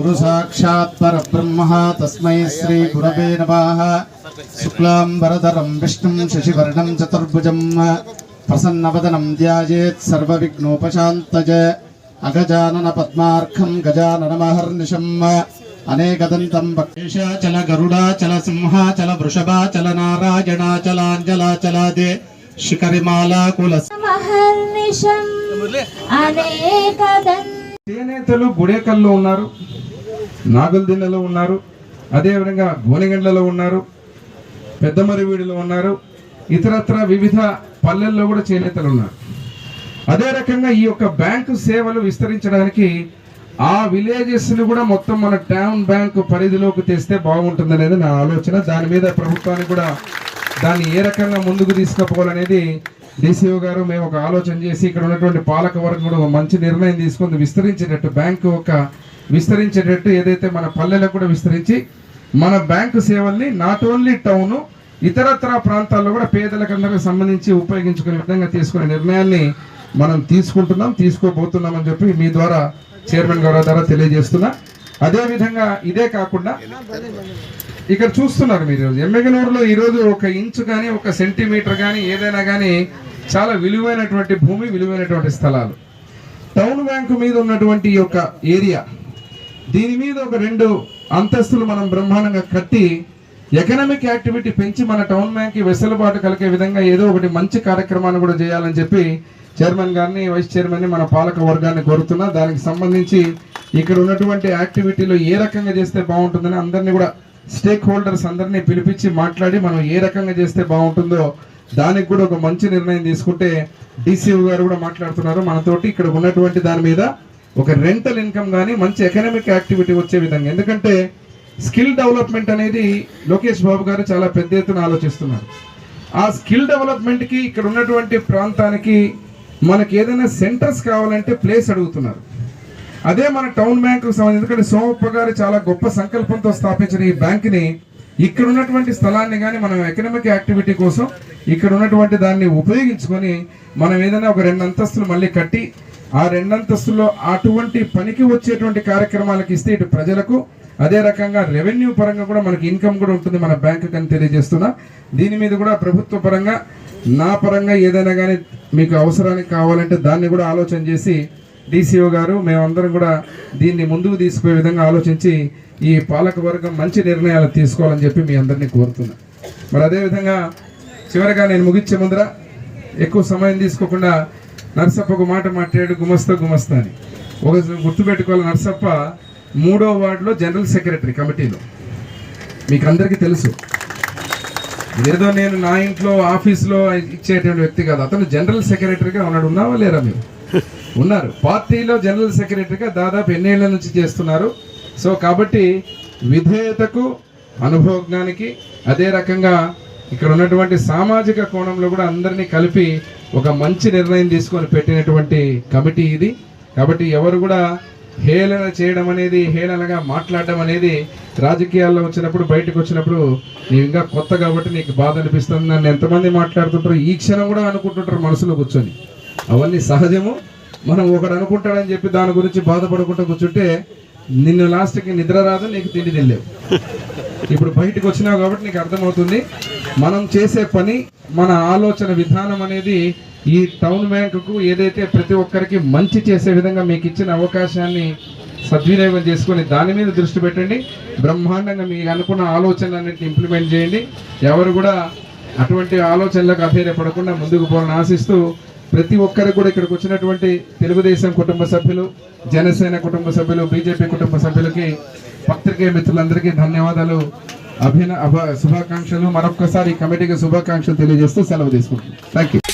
గురు సాక్షాత్ పరబ్రహ్మ తస్మై శ్రీ గురవే నమః శుక్లాంబరధరం విష్ణుం శశివర్ణం చతుర్భుజం ప్రసన్నవదనం ధ్యాయేత్ సర్వవిఘ్నోపశాంతజ అగజానన పద్మార్కం గజాననమహర్నిశం అనేకదంతం చల గరుడాచల సింహాచల వృషభాచల నారాయణాచలాంజలాచలాదే శిఖరిమాలా కుల మహర్నిశం అనేకదం చేనేతలు గుడేకల్లో ఉన్నారు. నాగులదిన్నెలో ఉన్నారు. అదేవిధంగా గోనెగండ్లలో ఉన్నారు. పెద్దమరివీడిలో ఉన్నారు. ఇతరత్ర వివిధ పల్లెల్లో కూడా చేనేతలు ఉన్నారు. అదే రకంగా ఈ యొక్క బ్యాంకు సేవలు విస్తరించడానికి ఆ విలేజెస్ని కూడా మొత్తం మన టౌన్ బ్యాంకు పరిధిలోకి తెస్తే బాగుంటుంది అనేది నా ఆలోచన. దాని మీద ప్రభుత్వానికి కూడా దాన్ని ఏ రకంగా ముందుకు తీసుకుపోవాలనేది డీసీఓ గారు మేము ఒక ఆలోచన చేసి ఇక్కడ ఉన్నటువంటి పాలక వర్గం కూడా మంచి నిర్ణయం తీసుకుంది విస్తరించేటట్టు బ్యాంకు ఒక విస్తరించేటట్టు ఏదైతే మన పల్లెలకు కూడా విస్తరించి మన బ్యాంకు సేవల్ని నాట్ ఓన్లీ టౌను ఇతరత్ర ప్రాంతాల్లో కూడా పేదలకందరికి సంబంధించి ఉపయోగించుకునే విధంగా తీసుకునే నిర్ణయాన్ని మనం తీసుకుంటున్నాం తీసుకోబోతున్నాం అని చెప్పి మీ ద్వారా చైర్మన్ గారి ద్వారా తెలియజేస్తున్నా. అదేవిధంగా ఇదే కాకుండా ఇక్కడ చూస్తున్నారు మీరు ఎమ్మెగనూరులో ఈరోజు ఒక ఇంచు కానీ ఒక సెంటీమీటర్ కానీ ఏదైనా కానీ చాలా విలువైనటువంటి భూమి విలువైనటువంటి స్థలాలు. టౌన్ బ్యాంకు మీద ఉన్నటువంటి యొక్క ఏరియా దీని మీద ఒక రెండు అంతస్తులు మనం బ్రహ్మాండంగా కట్టి ఎకనామిక్ యాక్టివిటీ పెంచి మన టౌన్ బ్యాంక్కి వెసులుబాటు కలిగే విధంగా ఏదో ఒకటి మంచి కార్యక్రమాన్ని కూడా చేయాలని చెప్పి చైర్మన్ గారిని వైస్ చైర్మన్ని మన పాలక వర్గాన్ని కోరుతున్నా. దానికి సంబంధించి ఇక్కడ ఉన్నటువంటి యాక్టివిటీలో ఏ రకంగా చేస్తే బాగుంటుందని అందరినీ కూడా స్టేక్ హోల్డర్స్ అందరినీ పిలిపించి మాట్లాడి మనం ఏ రకంగా చేస్తే బాగుంటుందో దానికి కూడా ఒక మంచి నిర్ణయం తీసుకుంటే డీసీఓ గారు కూడా మాట్లాడుతున్నారు. మనతోటి ఇక్కడ ఉన్నటువంటి దాని మీద ఒక రెంటల్ ఇన్కమ్ కానీ మంచి ఎకనామిక్ యాక్టివిటీ వచ్చే విధంగా. ఎందుకంటే స్కిల్ డెవలప్మెంట్ అనేది లోకేష్ బాబు గారు చాలా పెద్ద ఎత్తున ఆలోచిస్తున్నారు. ఆ స్కిల్ డెవలప్మెంట్కి ఇక్కడ ఉన్నటువంటి ప్రాంతానికి మనకి ఏదైనా సెంటర్స్ కావాలంటే ప్లేస్ అడుగుతున్నారు. అదే మన టౌన్ బ్యాంకు సంబంధించి ఎందుకంటే సోమప్ప గారు చాలా గొప్ప సంకల్పంతో స్థాపించిన ఈ బ్యాంక్ని ఇక్కడ ఉన్నటువంటి స్థలాన్ని కానీ మనం ఎకనామిక్ యాక్టివిటీ కోసం ఇక్కడ ఉన్నటువంటి దాన్ని ఉపయోగించుకొని మనం ఏదైనా ఒక రెండు అంతస్తులు మళ్ళీ కట్టి ఆ రెండంతస్తుల్లో అటువంటి పనికి వచ్చేటువంటి కార్యక్రమాలకు ఇస్తే ఇటు ప్రజలకు అదే రకంగా రెవెన్యూ పరంగా కూడా మనకి ఇన్కమ్ కూడా ఉంటుంది మన బ్యాంకు అని తెలియజేస్తున్నా. దీని మీద కూడా ప్రభుత్వ పరంగా నా పరంగా ఏదైనా కానీ మీకు అవసరానికి కావాలంటే దాన్ని కూడా ఆలోచన చేసి డీసీఓ గారు మేమందరం కూడా దీన్ని ముందుకు తీసుకునే విధంగా ఆలోచించి ఈ పాలక వర్గం మంచి నిర్ణయాలు తీసుకోవాలని చెప్పి మీ అందరినీ కోరుతున్నా. మరి అదేవిధంగా చివరిగా నేను ముగించే ముందర ఎక్కువ సమయం తీసుకోకుండా నర్సప్ప ఒక మాట మాట్లాడు గుమస్తా గుమస్తా అని. ఒక గుర్తుపెట్టుకోవాలి నర్సప్ప మూడో వార్డులో జనరల్ సెక్రటరీ కమిటీలో. మీకు అందరికీ తెలుసు. ఏదో నేను నా ఇంట్లో ఆఫీస్లో ఇచ్చేటువంటి వ్యక్తి కాదు. అతను జనరల్ సెక్రటరీగా ఉన్నాడు. ఉన్నావా లేరా మీరు? ఉన్నారు. పార్టీలో జనరల్ సెక్రటరీగా దాదాపు ఎన్నేళ్ళ నుంచి చేస్తున్నారు. సో కాబట్టి విధేయతకు అనుభవజ్ఞానికి అదే రకంగా ఇక్కడ ఉన్నటువంటి సామాజిక కోణంలో కూడా అందరినీ కలిపి ఒక మంచి నిర్ణయం తీసుకొని పెట్టినటువంటి కమిటీ ఇది. కాబట్టి ఎవరు కూడా హేళన చేయడం అనేది హేళనగా మాట్లాడడం అనేది రాజకీయాల్లో వచ్చినప్పుడు బయటకు వచ్చినప్పుడు నీవు ఇంకా కొత్త కాబట్టి నీకు బాధ అనిపిస్తుంది. నన్ను ఎంతమంది మాట్లాడుతుంటారు ఈ క్షణం కూడా అనుకుంటుంటారు మనసులో కూర్చొని. అవన్నీ సహజము. మనం ఒకడు అనుకుంటాడని చెప్పి దాని గురించి బాధపడకుండా కూర్చుంటే నిన్ను లాస్ట్కి నిద్ర రాదు నీకు తిండి తినలేవు. ఇప్పుడు బయటకు వచ్చినావు కాబట్టి నీకు అర్థమవుతుంది. మనం చేసే పని మన ఆలోచన విధానం అనేది ఈ టౌన్ బ్యాంకుకు ఏదైతే ప్రతి ఒక్కరికి మంచి చేసే విధంగా మీకు ఇచ్చిన అవకాశాన్ని సద్వినియోగం చేసుకొని దాని మీద దృష్టి పెట్టండి. బ్రహ్మాండంగా మీకు అనుకున్న ఆలోచనలన్నింటిని ఇంప్లిమెంట్ చేయండి. ఎవరు కూడా అటువంటి ఆలోచనలకు అధైర్యపడకుండా ముందుకు పోవాలని ఆశిస్తూ ప్రతి ఒక్కరికి కూడా ఇక్కడికి వచ్చినటువంటి తెలుగుదేశం కుటుంబ సభ్యులు జనసేన కుటుంబ సభ్యులు బీజేపీ కుటుంబ సభ్యులకి పత్రికే మిత్రులందరికీ ధన్యవాదాలు అభిన శుభాకాంక్షలు. మరొక్కసారి కమిటీకి శుభాకాంక్షలు తెలియజేస్తూ సెలవు తీసుకుంటున్నాను థ్యాంక్ యూ